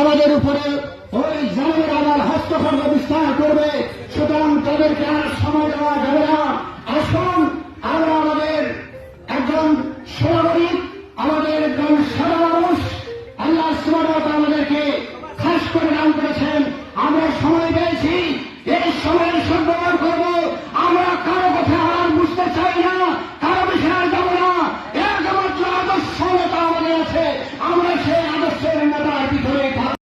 আমাদের উপরে ওই আমার বিস্তার করবে। সুতরাং তাদেরকে আর সময় দেওয়া যাবে না। আসুন, আমরা আমাদের একজন সুনাগরিক আমাদের একজন সারা মানুষ আল্লাহ আমাদেরকে খাস করে নাম করেছেন। আমরা সময়